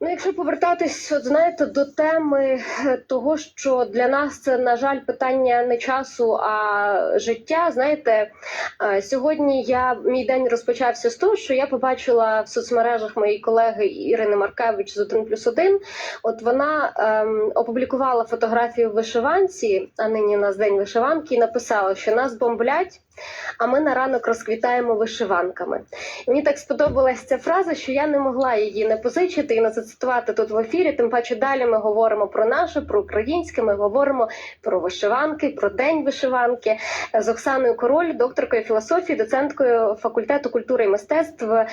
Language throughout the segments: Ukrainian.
Ну, якщо повертатись, от знаєте, до теми е, того, що для нас це на жаль питання не часу, а життя. Знаєте, е, сьогодні я мій день розпочався з того, що я побачила в соцмережах моєї колеги Ірини Маркевич з 1 плюс 1. От вона ем, опублікувала фотографію в вишиванці, а нині у нас день вишиванки, і написала, що нас бомблять, а ми на ранок розквітаємо вишиванками. Мені так сподобалась ця фраза, що я не могла її не позичити і не зацитувати тут в ефірі. Тим паче далі ми говоримо про наше, про українське. Ми говоримо про вишиванки, про день вишиванки з Оксаною Король, докторкою філософії, доценткою факультету культури і мистецтв е,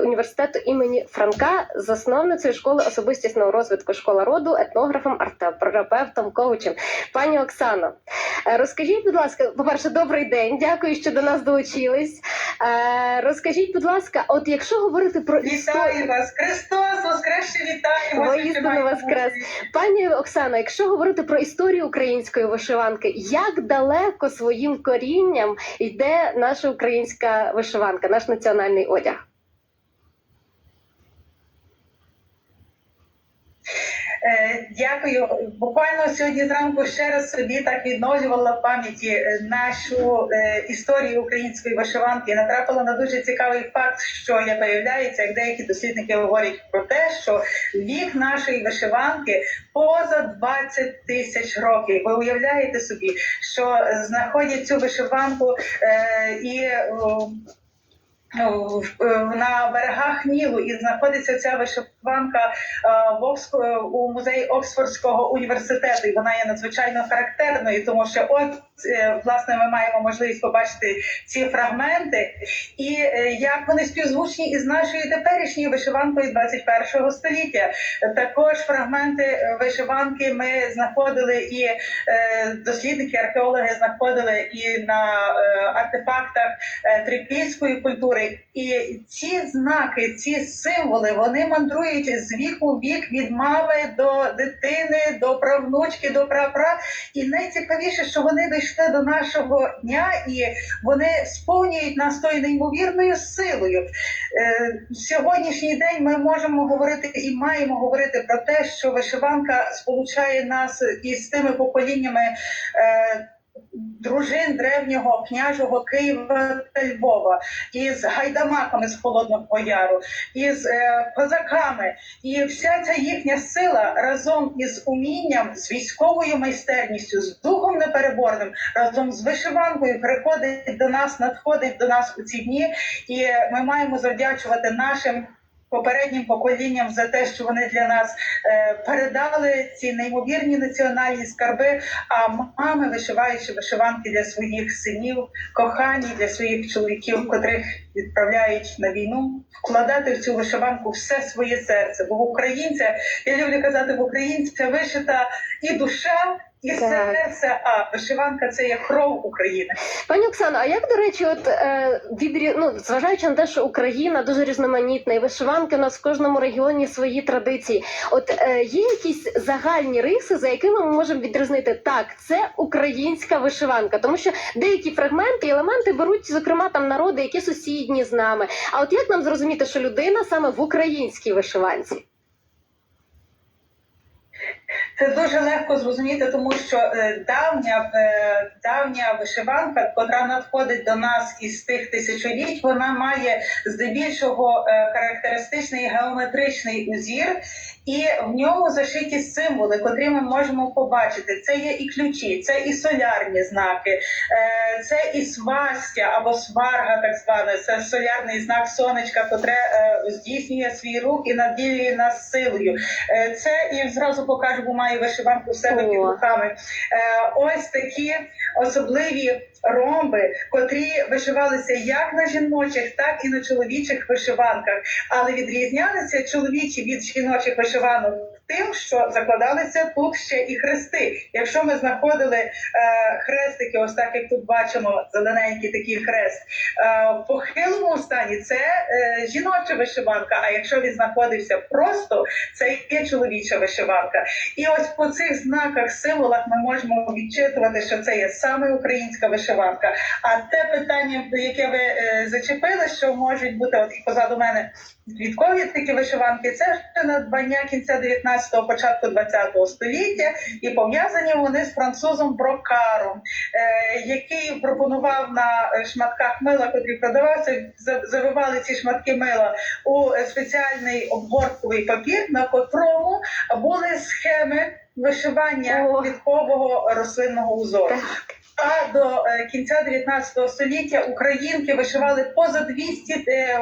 університету імені Франка, засновницею школи особистісного розвитку школа роду, етнографом, арт-терапевтом, коучем. Пані Оксано, розкажіть, будь ласка, по-перше, добрий день. Дякую, що до нас долучились. Е, Розкажіть, будь ласка, от якщо говорити про. Вітаю вас! Христос Воскресе вітаю вас! Воскрес. Пані Оксано, якщо говорити про історію української вишиванки, як далеко своїм корінням йде наша українська вишиванка, наш національний одяг? Е, Дякую. Буквально сьогодні зранку ще раз собі так відновлювала в пам'яті е, нашу е, історію української вишиванки. Натрапила на дуже цікавий факт, що я виявляється, як деякі дослідники говорять про те, що вік нашої вишиванки поза 20 тисяч років. Ви уявляєте собі, що знаходять цю вишиванку е, і. Ну, е, на берегах Нілу і знаходиться ця вишиванка е, Оксфо- у музеї Оксфордського університету. І вона є надзвичайно характерною, тому що от е, власне ми маємо можливість побачити ці фрагменти, і е, як вони співзвучні із нашою теперішньою вишиванкою 21 століття. Також фрагменти е, вишиванки ми знаходили і е, дослідники, археологи знаходили і на е, артефактах е, трипільської культури. І ці знаки, ці символи, вони мандрують з віку в вік від мами до дитини, до правнучки, до прапра. І найцікавіше, що вони дійшли до нашого дня і вони сповнюють нас тою неймовірною силою. Е, сьогоднішній день ми можемо говорити і маємо говорити про те, що вишиванка сполучає нас із тими поколіннями. Дружин древнього княжого Києва та Львова із гайдамаками з Холодного Яру, із е, козаками, і вся ця їхня сила разом із умінням, з військовою майстерністю, з духом непереборним, разом з вишиванкою приходить до нас, надходить до нас у ці дні, і ми маємо завдячувати нашим. Попереднім поколінням за те, що вони для нас е, передали ці неймовірні національні скарби. А мами, вишиваючи вишиванки для своїх синів, кохані для своїх чоловіків, котрих відправляють на війну, вкладати в цю вишиванку все своє серце. Бо в українця, я люблю казати, в українця вишита і душа, і Так. серце. А вишиванка це є кров України. Пані Оксано, а як до речі, от е, відрі... ну, зважаючи на те, що Україна дуже різноманітна, і вишиванки у нас в кожному регіоні свої традиції. От е, є якісь загальні риси, за якими ми можемо відрізнити так, це українська вишиванка, тому що деякі фрагменти і елементи беруть, зокрема, там народи, які сусідні з нами. А от як нам зрозуміти, що людина саме в українській вишиванці? Це дуже легко зрозуміти, тому що е, давня, е, давня вишиванка, котра надходить до нас із тих тисячоліть, вона має здебільшого е, характеристичний геометричний узір, і в ньому зашиті символи, котрі ми можемо побачити. Це є і ключі, це і солярні знаки, е, це і свастя або сварга, так звана, це солярний знак сонечка, котре е, здійснює свій рух і наділює нас силою. Е, Це і зразу покажу, бо маю вишиванку в себе під руками. Ось такі особливі ромби, котрі вишивалися як на жіночих, так і на чоловічих вишиванках, але відрізнялися чоловічі від жіночих вишиванок тим, що закладалися тут ще і хрести. Якщо ми знаходили е, хрестики, ось так як тут бачимо, зелененький такий хрест, е, в похилому стані це е, жіноча вишиванка. А якщо він знаходився просто, це є чоловіча вишиванка. І ось по цих знаках, символах ми можемо відчитувати, що це є саме українська вишиванка. А те питання, яке ви е, зачепили, що можуть бути от позаду мене квіткові такі вишиванки, це ще надбання кінця 19-го, початку 20-го століття, і пов'язані вони з французом Брокаром, е, який пропонував на шматках мила, котрі продавався, завивали ці шматки мила у спеціальний обгортковий папір, на котрому були схеми вишивання квіткового рослинного узору. А до е, кінця 19 століття українки вишивали поза 200, е,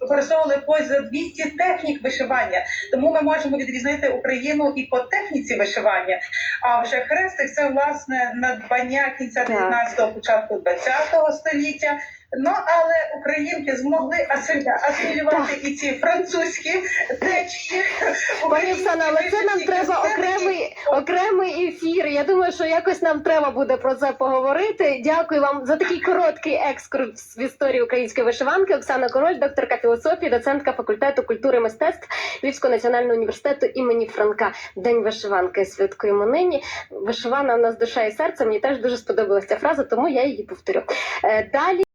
використовували поза 200 технік вишивання. Тому ми можемо відрізнити Україну і по техніці вишивання. А вже хрестик це власне надбання кінця Так. 19-го, початку 20-го століття. Ну але українки змогли асимілювати і ці французькі течії. Пані Оксана, але це нам треба окремий окремий ефір. Я думаю, що якось нам треба буде про це поговорити. Дякую вам за такий короткий екскурс в історію української вишиванки. Оксана Король, докторка філософії, доцентка факультету культури і мистецтв Львівського національного університету імені Франка. День вишиванки святкуємо нині. Вишивана в нас душа і серце. Мені теж дуже сподобалася ця фраза, тому я її повторю. Е, Далі.